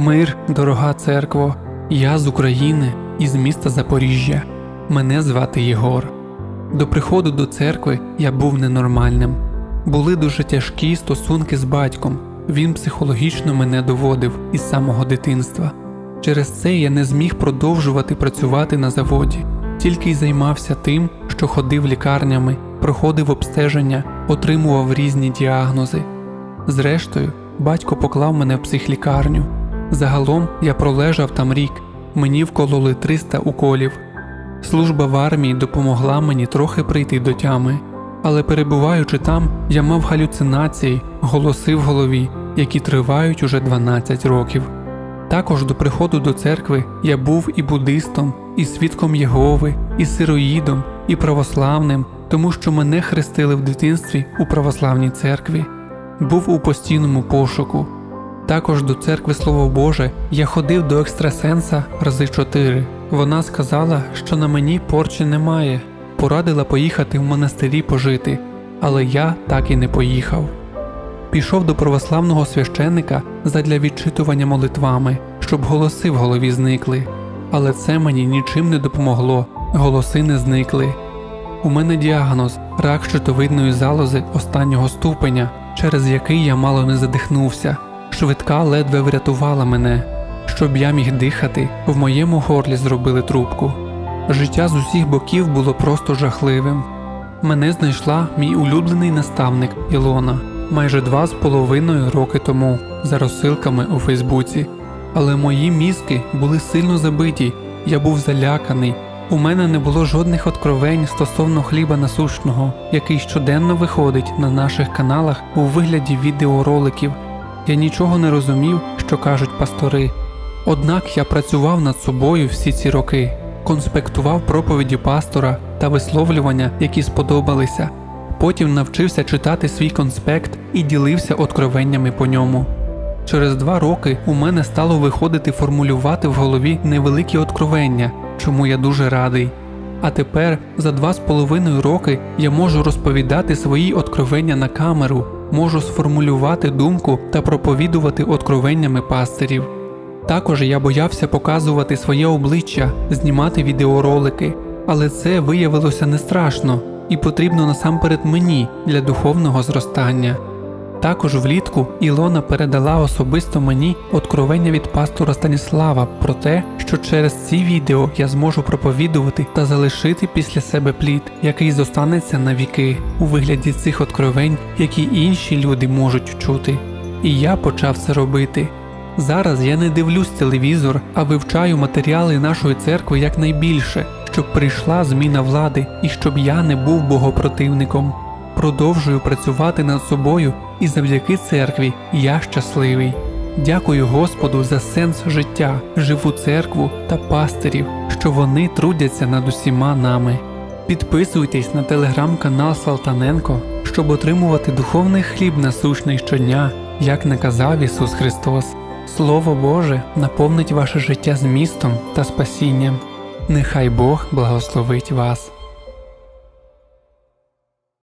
Мир, дорога церкво, я з України із міста Запоріжжя. Мене звати Єгор. До приходу до церкви я був ненормальним. Були дуже тяжкі стосунки з батьком. Він психологічно мене доводив із самого дитинства. Через це я не зміг продовжувати працювати на заводі, тільки й займався тим, що ходив лікарнями, проходив обстеження, отримував різні діагнози. Зрештою, батько поклав мене в психлікарню. Загалом я пролежав там рік, мені вкололи 300 уколів. Служба в армії допомогла мені трохи прийти до тями, але перебуваючи там, я мав галюцинації, голоси в голові, які тривають уже 12 років. Також до приходу до церкви я був і буддистом, і свідком Єгови, і сироїдом, і православним, тому що мене хрестили в дитинстві у православній церкві. Був у постійному пошуку. Також до церкви Слово Боже я ходив до екстрасенса рази чотири. Вона сказала, що на мені порчі немає, порадила поїхати в монастирі пожити, але я так і не поїхав. Пішов до православного священника задля відчитування молитвами, щоб голоси в голові зникли. Але це мені нічим не допомогло, голоси не зникли. У мене діагноз рак щитовидної залози останнього ступеня, через який я мало не задихнувся. Швидка ледве врятувала мене. Щоб я міг дихати, в моєму горлі зробили трубку. Життя з усіх боків було просто жахливим. Мене знайшла мій улюблений наставник Ілона майже два з половиною роки тому за розсилками у Фейсбуці. Але мої мізки були сильно забиті, я був заляканий. У мене не було жодних откровень стосовно хліба насущного, який щоденно виходить на наших каналах у вигляді відеороликів. Я нічого не розумів, що кажуть пастори. Однак я працював над собою всі ці роки, конспектував проповіді пастора та висловлювання, які сподобалися. Потім навчився читати свій конспект і ділився откровеннями по ньому. Через два роки у мене стало виходити формулювати в голові невеликі откровення, чому я дуже радий. А тепер, за два з половиною роки, я можу розповідати свої откровення на камеру, можу сформулювати думку та проповідувати откровеннями пастирів. Також я боявся показувати своє обличчя, знімати відеоролики, але це виявилося не страшно і потрібно насамперед мені для духовного зростання. Також влітку Ілона передала особисто мені откровення від пастора Станіслава про те, що через ці відео я зможу проповідувати та залишити після себе плід, який зостанеться на віки у вигляді цих откровень, які інші люди можуть чути. І я почав це робити. Зараз я не дивлюсь телевізор, а вивчаю матеріали нашої церкви якнайбільше, щоб прийшла зміна влади і щоб я не був богопротивником. Продовжую працювати над собою, і завдяки церкві я щасливий. Дякую Господу за сенс життя, живу церкву та пастирів, що вони трудяться над усіма нами. Підписуйтесь на телеграм-канал Салтаненко, щоб отримувати духовний хліб насущний щодня, як наказав Ісус Христос. Слово Боже наповнить ваше життя змістом та спасінням. Нехай Бог благословить вас.